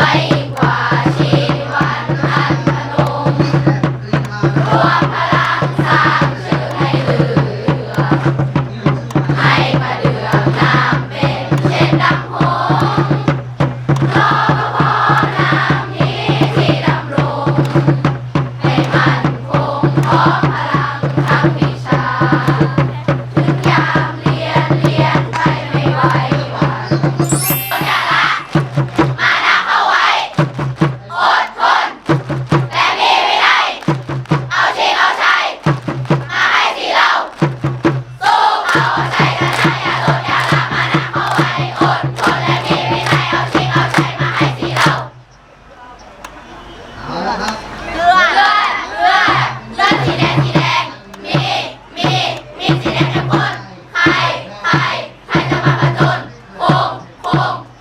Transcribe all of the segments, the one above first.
เ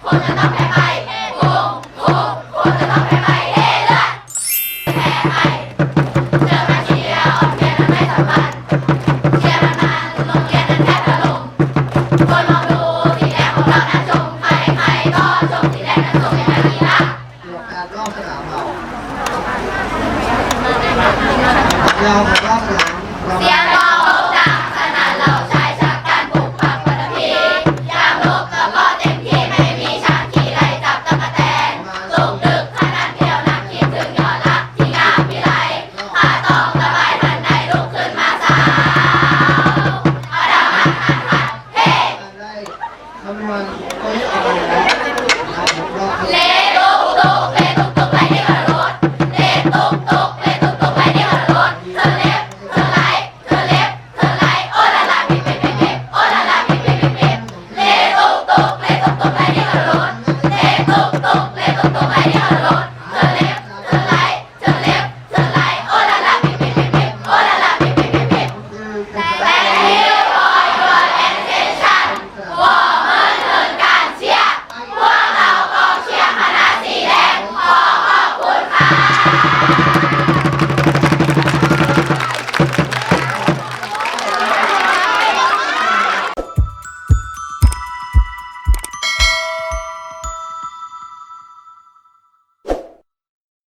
คงจะต้องแพ้ไปคงคงคงจะต้องแพ้ไปเฮ้เลือดแพ้ไปเจอมาทีเดียวอ่อนเพลียนั้นไม่สามารถเชียร์มันมาโรงเรียนนั้นแทบถล่มคนมองดูสีแดงของเรานั้นชมใครใครก็ชมสีแดงนั้นชมอย่างไรดีล่ะรวจการรอบสนามเราเราของรอบสนามเราเสียง